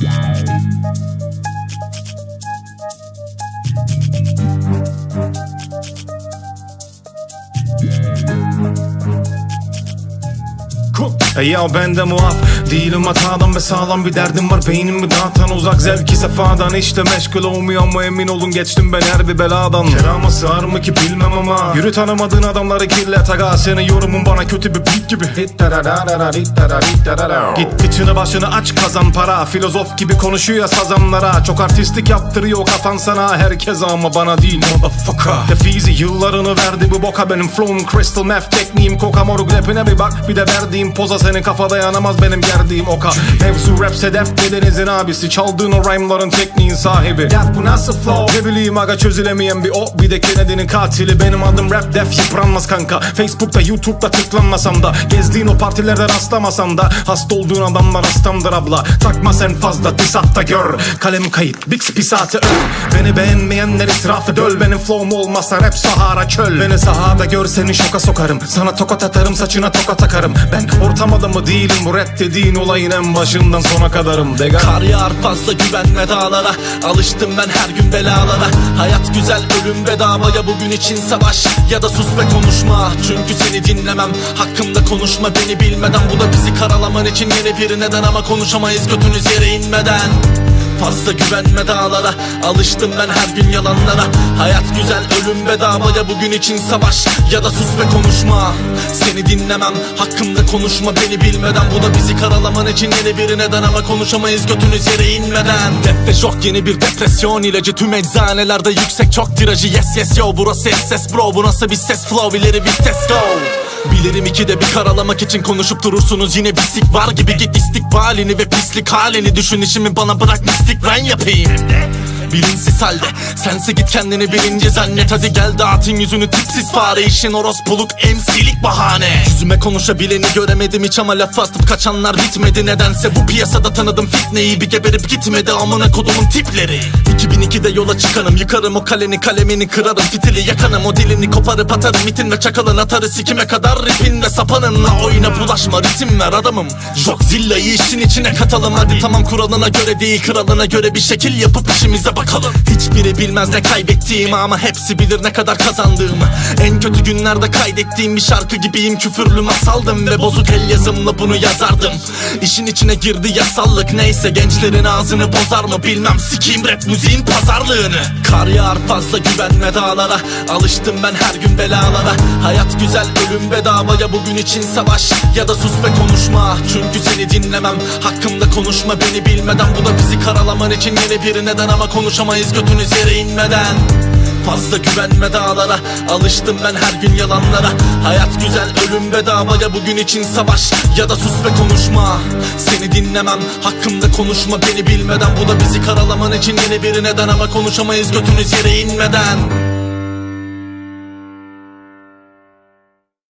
dài E ya ben de muaf Değilim hatadan ve sağlam bir derdim var. Beynimi dağıtan uzak zevki sefadan? İşte meşgul olmuyor ama emin olun geçtim ben her bir beladan. Kerama sığar mı ki bilmem ama. Yürü tanımadığın adamları kirlet aga Senin yorumun bana kötü bir beat gibi. Git içini başını aç kazan para. Filozof gibi konuşuyor sazanlara. Çok artistik yaptırıyor kafan sana. Herkese ama bana değil motherfucker. Defizi yıllarını verdi bu boka Benim. Flow'um crystal meth tekniğim. Koka moruk rapine bir bak. Bir de verdiğim poza senin kafa dayanamaz benim gerdiğim oka. Mevzu rap sedef dedenizin abisi. Çaldığın o rhyme'ların tekniğin sahibi. Ya bu nasıl flow? Ne bileyim aga çözülemeyen bir o. Bir de Kennedy'nin katili. Benim adım rap def yıpranmaz kanka. Facebook'ta YouTube'da tıklanmasam da. Gezdiğin o partilerde rastlamasam da. Hasta olduğun adamlar hastamdır abla. Takma sen fazla diss at da gör. Kalem kayıt Bix pisatı öl. Beni beğenmeyenler israfı döl. Benim flow'um olmazsa rap sahara çöl. Beni sahada gör seni şoka sokarım. Sana tokat atarım saçına tokat takarım. Ben ortam adamı değilim Bu rap dediğin olayın en başından sona kadarım. Dega Kar yağar fazla güvenme dağlara. Alıştım ben her gün belalara. Hayat güzel ölüm bedava ya bugün için savaş Ya da sus ve konuşma. Çünkü seni dinlemem. Hakkımda konuşma beni bilmeden. Bu da bizi karalaman için yeni bir neden Ama konuşamayız. Götünüz yere inmeden Fazla güvenme dağlara. Alıştım ben her gün yalanlara. Hayat güzel ölüm bedava. Ya bugün için savaş Ya da sus ve konuşma. Seni dinlemem Hakkımda konuşma. Beni bilmeden Bu da bizi karalaman için yeni bir neden Ama konuşamayız. Götünüz yere inmeden. Def ve şok yeni bir depresyon. İlacı Tüm eczanelerde yüksek. Çok tirajı Yes yes yo. Burası ses bro. Bu nasıl bir ses? Flow ileri vites go Bilirim ikide bir karalamak için konuşup durursunuz. Yine bisik var gibi git istikbalini ve pislik halini Düşün. İşimi bana bırak mistik ben yapayım Bilinçsiz halde. Sense git kendini birinci zannet. Hadi gel dağıtın yüzünü tipsiz fare. İşin orospuluk emsilik bahane. Yüzüme konuşabileni göremedim hiç ama laf atıp kaçanlar bitmedi. Nedense bu piyasada tanıdım fitneyi. Bir geberip gitmedi amına kodumun tipleri. 2002'de yola çıkarım yıkarım o kaleni kalemini kırarım. Fitili yakanım o dilini koparıp atarım. İtin ve çakalın atarı sikime kadar. Ripin ve sapanınla oyuna bulaşma. Ritim ver adamım. Jokzilla'yı işin içine katalım. Hadi tamam kuralına göre değil kralına göre bir şekil yapıp işimize bakalım. Hiçbiri bilmez ne kaybettiğimi ama hepsi bilir ne kadar kazandığımı. En kötü günlerde kaydettiğim bir şarkı gibiyim küfürlü masaldım Ve bozuk el yazımla bunu yazardım. İşin içine girdi yasallık neyse gençlerin ağzını bozar mı bilmem. Sikiyim rap müziğin pazarlığını. Kar yağar fazla güvenme dağlara Alıştım ben her gün belalara. Hayat güzel ölüm bedava ya bugün için savaş. Ya da sus ve konuşma Çünkü seni dinlemem. Hakkımda konuşma beni bilmeden. Bu da bizi karalaman için yeni bir neden Ama konuşamayız götünüz yere inmeden. Fazla güvenme dağlara Alıştım ben her gün yalanlara. Hayat güzel ölüm bedava ya bugün için savaş Ya da sus ve konuşma. Seni dinlemem Hakkımda konuşma beni bilmeden. Bu da bizi karalaman için yeni bir neden Ama konuşamayız götünüz yere inmeden